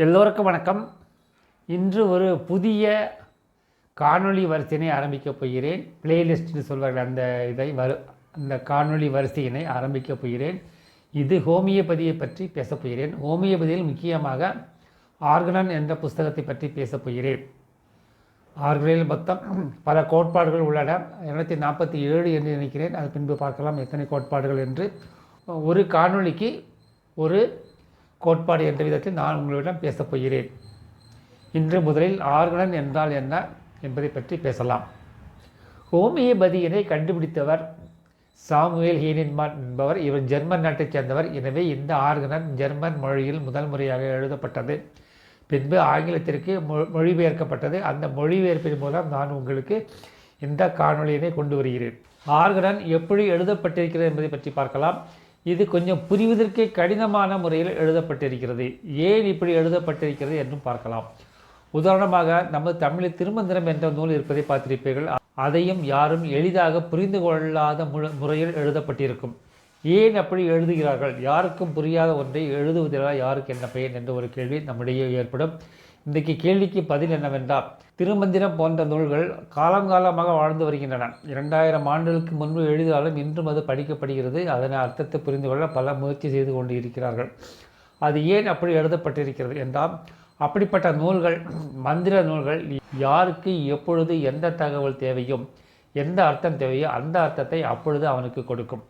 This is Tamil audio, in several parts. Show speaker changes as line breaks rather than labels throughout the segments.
எல்லோருக்கும் வணக்கம். இன்று ஒரு புதிய காணொளி வரிசையினை ஆரம்பிக்கப் போகிறேன். பிளேலிஸ்ட்னு சொல்வார்கள் அந்த இதை வரு அந்த காணொளி வரிசையினை ஆரம்பிக்கப் போகிறேன். இது ஹோமியோபதியை பற்றி பேசப் போகிறேன். ஹோமியோபதியில் முக்கியமாக ஆர்கனன் என்ற புஸ்தகத்தை பற்றி பேசப் போகிறேன். ஆர்கனில் மொத்தம் பல கோட்பாடுகள் உள்ளன. இரநூத்தி நாற்பத்தி ஏழு என்று நினைக்கிறேன். அது பின்பு பார்க்கலாம் எத்தனை கோட்பாடுகள் என்று. ஒரு காணொளிக்கு ஒரு கோட்பாடு என்ற விதத்தில் நான் உங்களிடம் பேசப் போகிறேன். இன்று முதலில் ஆர்கனன் என்றால் என்ன என்பதை பற்றி பேசலாம். ஹோமியோபதியினை கண்டுபிடித்தவர் சாமுவேல் ஹீனின்மான் என்பவர். இவர் ஜெர்மன் நாட்டைச் சேர்ந்தவர். எனவே இந்த ஆர்கனன் ஜெர்மன் மொழியில் முதல் முறையாக எழுதப்பட்டது. பின்பு ஆங்கிலத்திற்கு மொ மொழிபெயர்க்கப்பட்டது. அந்த மொழிபெயர்ப்பின் மூலம் நான் உங்களுக்கு இந்த காணொலியினை கொண்டு வருகிறேன். ஆர்கனன் எப்படி எழுதப்பட்டிருக்கிறது என்பதை பற்றி பார்க்கலாம். இது கொஞ்சம் புரிவதற்கே கடினமான முறையில் எழுதப்பட்டிருக்கிறது. ஏன் இப்படி எழுதப்பட்டிருக்கிறது என்றும் பார்க்கலாம். உதாரணமாக நமது தமிழில் திருமந்திரம் என்ற நூல் இருப்பதை பார்த்திருப்பீர்கள். அதையும் யாரும் எளிதாக புரிந்து கொள்ளாத முறையில் எழுதப்பட்டிருக்கும். ஏன் அப்படி எழுதுகிறார்கள்? யாருக்கும் புரியாத ஒன்றை எழுதுவதிலா யாருக்கு என்ன பெயர்? என்ற ஒரு கேள்வி நம்மிடையே ஏற்படும். இன்றைக்கு கேள்விக்கு பதில் என்னவென்றால் திருமந்திரம் போன்ற நூல்கள் காலங்காலமாக வாழ்ந்து வருகின்றன. இரண்டாயிரம் ஆண்டுகளுக்கு முன்பு எழுதினாலும் இன்றும் அது படிக்கப்படுகிறது. அதன் அர்த்தத்தை புரிந்து கொள்ள பல முயற்சி செய்து கொண்டு இருக்கிறார்கள் அது ஏன் அப்படி எழுதப்பட்டிருக்கிறது என்றால் அப்படிப்பட்ட நூல்கள் மந்திர நூல்கள் யாருக்கு எப்பொழுது எந்த தகவல் தேவையும் எந்த அர்த்தம் தேவையோ அந்த அர்த்தத்தை அப்பொழுது அவனுக்கு கொடுக்கும்.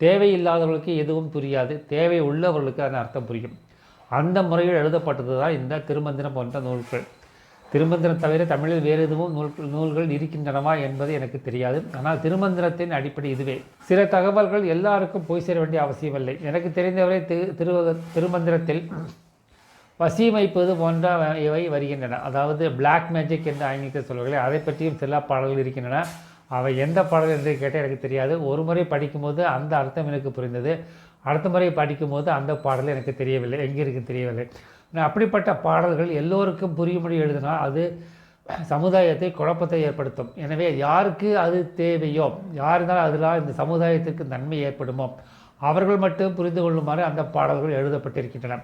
தேவையில்லாதவர்களுக்கு எதுவும் புரியாது. தேவை உள்ளவர்களுக்கு அதன் அர்த்தம் புரியும். அந்த முறையில் எழுதப்பட்டது தான் இந்த திருமந்திரம் போன்ற நூல்கள். திருமந்திரம் தவிர தமிழில் வேறு எதுவும் நூல் நூல்கள் இருக்கின்றனவா என்பது எனக்கு தெரியாது. ஆனால் திருமந்திரத்தின் அடிப்படை இதுவே. சில தகவல்கள் எல்லாருக்கும் போய் சேர வேண்டிய அவசியமில்லை. எனக்கு தெரிந்தவரை திரு திருவக திருமந்திரத்தில் வசீமைப்பது போன்ற இவை வருகின்றன. அதாவது பிளாக் மேஜிக் என்று ஆங்கிலத்தில் சொல்வார்களே அதை பற்றியும் சில பாடல்கள் இருக்கின்றன. அவை எந்த பாடல் என்று கேட்டால் எனக்கு தெரியாது. ஒரு முறை படிக்கும்போது அந்த அர்த்தம் எனக்கு புரிந்தது. அடுத்த முறை படிக்கும்போது அந்த பாடல் எனக்கு தெரியவில்லை எங்கே இருக்குன்னு தெரியவில்லை. அப்படிப்பட்ட பாடல்கள் எல்லோருக்கும் புரியும்படி எழுதினால் அது சமுதாயத்தை குழப்பத்தை ஏற்படுத்தும். எனவே யாருக்கு அது தேவையோ யாருந்தால் அதனால் இந்த சமுதாயத்திற்கு நன்மை ஏற்படுமோ அவர்கள் மட்டும் புரிந்து கொள்ளுமாறு அந்த பாடல்கள் எழுதப்பட்டிருக்கின்றன.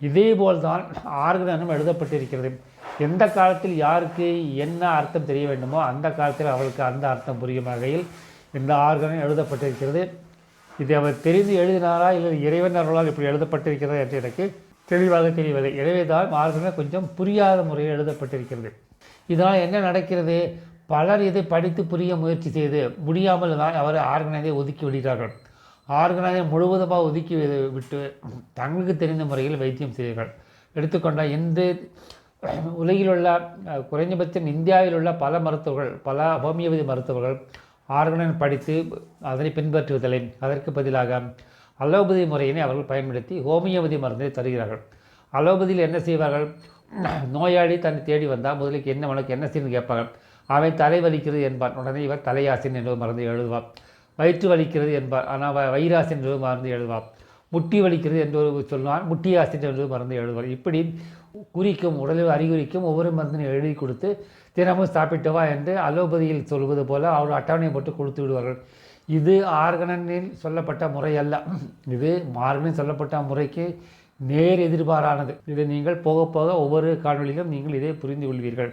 இதேபோல் தான் ஆர்கனும் எழுதப்பட்டிருக்கிறது. எந்த காலத்தில் யாருக்கு என்ன அர்த்தம் தெரிய வேண்டுமோ அந்த காலத்தில் அவளுக்கு அந்த அர்த்தம் புரியும் வகையில் இந்த ஆர்கனம் எழுதப்பட்டிருக்கிறது. இது அவர் தெரிந்து எழுதினாரா இல்லை இறைவன் அருளால் இப்படி எழுதப்பட்டிருக்கிறதா என்று எனக்கு தெளிவாக தெரியவில்லை. எனவே தான் ஆர்கனம் கொஞ்சம் புரியாத முறையில் எழுதப்பட்டிருக்கிறது. இதனால் என்ன நடக்கிறது? பலர் இதை படித்து புரிய முயற்சி செய்து முடியாமல் தான் அவர் ஆர்கனைதை ஒதுக்கி விடுகிறார்கள். ஆர்கனைதை முழுவதுமாக ஒதுக்கி விட்டு தங்களுக்கு தெரிந்த முறையில் வைத்தியம் செய்கிறார்கள். எடுத்துக்கொண்டால் இன்று உலகில் உள்ள குறைந்தபட்சம் இந்தியாவில் உள்ள பல மருத்துவர்கள் பல ஹோமியோபதி மருத்துவர்கள் ஆர்கனைன் படித்து அதனை பின்பற்றுவதில்லை அதற்கு பதிலாக அலோபதி முறையினை அவர்கள் பயன்படுத்தி ஹோமியோபதி மருந்தை தருகிறார்கள். அலோபதியில் என்ன செய்வார்கள்? நோயாளி தன்னை தேடி வந்தால் முதலுக்கு என்ன உனக்கு என்ன செய்யணும்னு கேட்பார்கள். அவன் தலை வலிக்கிறது என்பான். உடனே இவர் தலையாசின் என்று மருந்து எழுதுவான் வயிற்று வலிக்கிறது என்பார். ஆனால் வைராசின் வயிறாசின் மருந்து எழுதுவான் முட்டி வலிக்கிறது என்று ஒரு முட்டி முட்டியாசின் என்று மருந்து எழுதுவார். இப்படி குறிக்கும் உடலில் அறிகுறிக்கும் ஒவ்வொரு மருந்தினை எழுதி கொடுத்து தினமும் சாப்பிட்டவா என்று அலோபதியில் சொல்வது போல அவர் அட்டவணை போட்டு கொடுத்து விடுவார்கள். இது ஆர்கனில் சொல்லப்பட்ட முறை அல்ல இது மார்கனில் சொல்லப்பட்ட முறைக்கு நேர் எதிர்பாரானது. இதை நீங்கள் போக போக ஒவ்வொரு காணொலியிலும் நீங்கள் இதை புரிந்து கொள்வீர்கள்.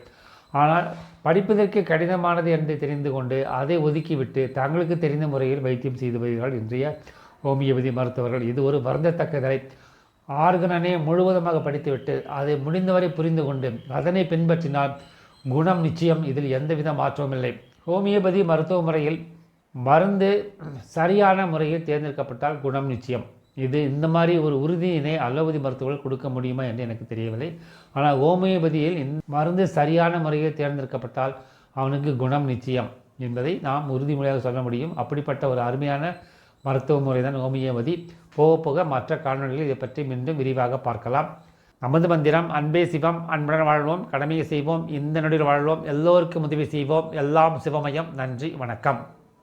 ஆனால் படிப்பதற்கு கடினமானது என்று தெரிந்து கொண்டு அதை ஒதுக்கிவிட்டு தங்களுக்கு தெரிந்த முறையில் வைத்தியம் செய்து வருகிறார்கள் இன்றைய ஹோமியோபதி மருத்துவர்கள். இது ஒரு வருந்தத்தக்கதலை ஆர்கனனை முழுவதுமாக படித்துவிட்டு அதை முடிந்தவரை புரிந்து கொண்டு அதனை பின்பற்றினால் குணம் நிச்சயம். இதில் எந்தவித மாற்றமும் இல்லை. ஹோமியோபதி மருத்துவ முறையில் மருந்து சரியான முறையில் தேர்ந்தெடுக்கப்பட்டால் குணம் நிச்சயம். இது இந்த மாதிரி ஒரு உறுதியினை அலோபதி மருத்துவர்கள் கொடுக்க முடியுமா என்று எனக்கு தெரியவில்லை. ஆனால் ஹோமியோபதியில் இந் மருந்து சரியான முறையில் தேர்ந்தெடுக்கப்பட்டால் அவனுக்கு குணம் நிச்சயம் என்பதை நாம் உறுதிமொழியாக சொல்ல முடியும். அப்படிப்பட்ட ஒரு அருமையான மருத்துவ முறை தான் ஹோமியோபதி. போக போக மற்ற காணொலிகளில் இதை பற்றி மீண்டும் விரிவாக பார்க்கலாம். நமது மந்திரம் அன்பே சிவம் அன்புடன் வாழ்வோம் கடமையை செய்வோம் இந்த நொடியில் வாழ்வோம் எல்லோருக்கும் உதவி செய்வோம். எல்லாம் சிவமயம். நன்றி வணக்கம்.